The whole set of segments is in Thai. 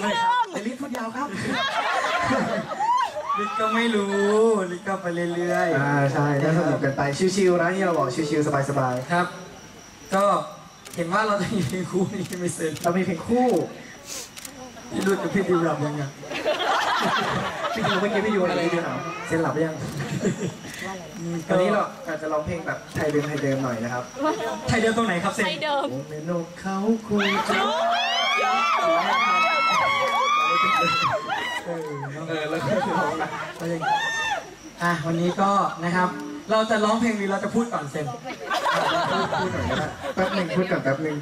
เลยครับไอริสพูดยาวครับลิกก็ไม่รู้ลิกก็ไปเรื่อยๆอ่าใช่ก็สนุกกันไปชิวๆนะที่เราบอกชิวๆสบายครับ ก็เห็นว่าเราจะมีเพลงคู่นี่ไม่เซ็นๆเรามีเพลงคู่พี่รุ่นกับพี่ดิวรำยังไงพี่ดิวเมื่อกี้พี่ดิวอะไรพี่ดิวหนาวเซ็นหลับหรือยังตอนนี้เราอาจจะร้องเพลงแบบไทยเดิมไทยเดิมหน่อยนะครับ ไทยเดิมตรงไหนครับเซ็นไทยเดิมโอ้เมนกเขาคุยกัน เออเออแล้วก็ร้องนะอะวันนี้ก็นะครับ เราจะร้องเพลงนี้เราจะพูดก่อนเซ็นพูดหน่อยก็ได้แป๊บหนึ่งพูดก่อนแป๊บหนึ่ง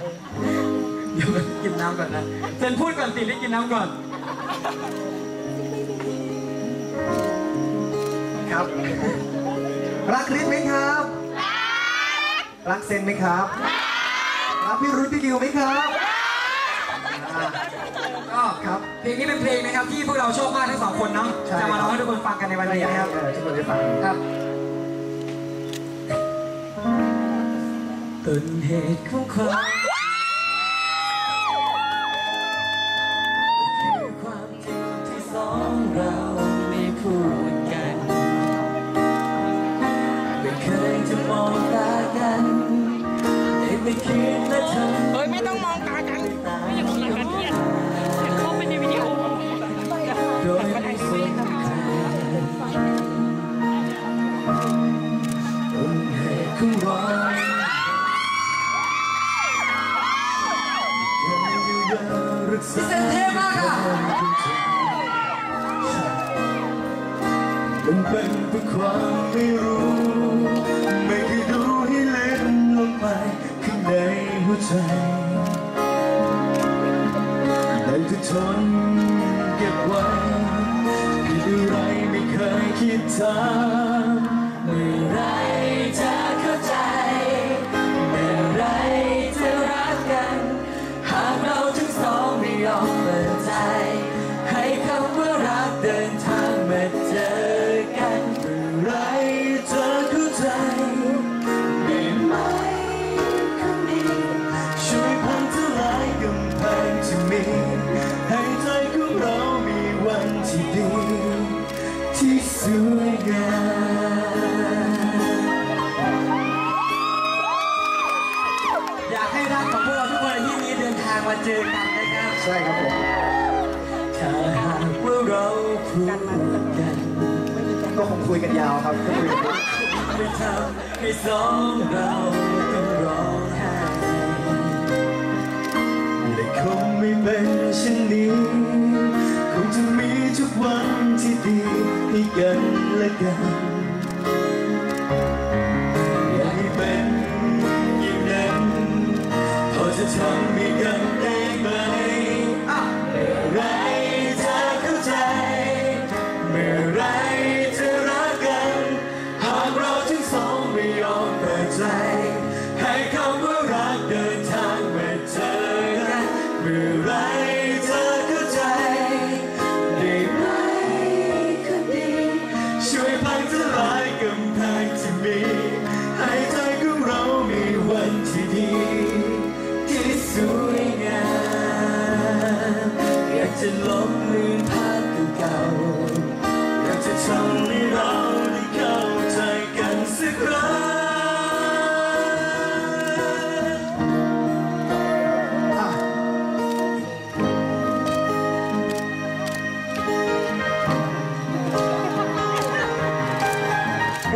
เดี๋ยวกินน้ำก่อนนะเซ็นพูดก่อนติดได้กินน้ำก่อน ครับ รักคริสไหมครับ รักเซนไหมครับ รักพี่รุ่นพี่ดิวไหมครับอ่า ก็ครับ เพลงนี้เป็นเพลงนะครับที่พวกเราชอบมากทั้งสองคนเนาะใช่ จะมาร้องให้ทุกคนฟังกันในวันนี้นะครับเออทุกคนได้ฟังครับต้นเหตุของความ ของเราพิเศษเทพมากค่ะมันเป็นเพราะความไม่รู้ ไม่เคยดูให้เล็กลงไปข้างในหัวใจได้แต่ทนเก็บไว้คิดอะไรไม่เคยคิดถาม อยากให้รักของพวกเราทุกคนในที่นี้เดินทางมาเจอกันนะครับ ใช่ครับผมถ้าหากว่าเราพูดกันก็คงคุยกันยาวครับก็คุยกันไม่ทำให้สองเราต้องร้องไห้และคงไม่เป็นเช่นนี้ คงจะมีทุกวันที่ดี ให้กันและกันอยากให้เป็นอย่างนั้นพอจะทำให้กัน จะลบลืมภาพเก่าๆอยากจะทำให้เราได้เข้าใจกันสักครั้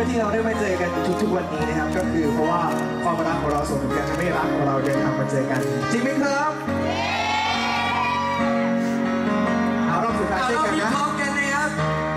งที่เราได้มาเจอกันทุกๆวันนี้นะครับ ก็คือเพราะว่าความรักของเราส่งถึงกันทำให้รักของเราเดินทางมาเจอกัน จริงไหมครับเอา รอบสุด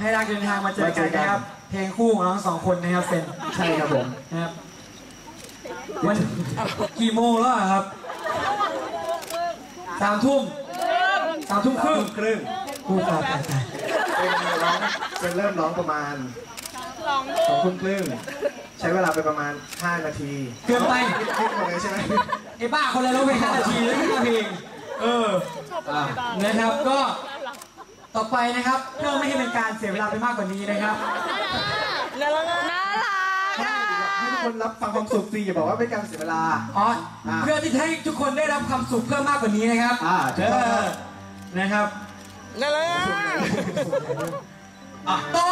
ให้รักเดินทางมาเจอกันนะครับ เพลงคู่ของน้องสองคนนะครับเซนใช่ครับผมนะครับวันกี่โมงแล้วอะครับสามทุ่มสามทุ่มครึ่งครึ่งคู่ตายตายตายเป็นร้องเป็นเริ่มร้องประมาณสองทุ่มครึ่งใช้เวลาไปประมาณ 5 นาทีเกินไปคิดหมดเลยใช่ไหมไอ้บ้าคนละร้องเพลงห้านาทีแล้วขึ้นมาเพลงเอออะนะครับก็ ต่อไปนะครับเพื่อไม่ให้เป็นการเสียเวลาไปมากกว่านี้นะครับน่ารักอะให้ทุกคนรับฟังความสุขสิอย่าบอกว่าเป็นการเสียเวลา อ๋ออะ เพื่อที่จะให้ทุกคนได้รับความสุขเพิ่มมากกว่านี้นะครับอ่าถูกต้องครับเออนะครับน่ารัก อะต่อ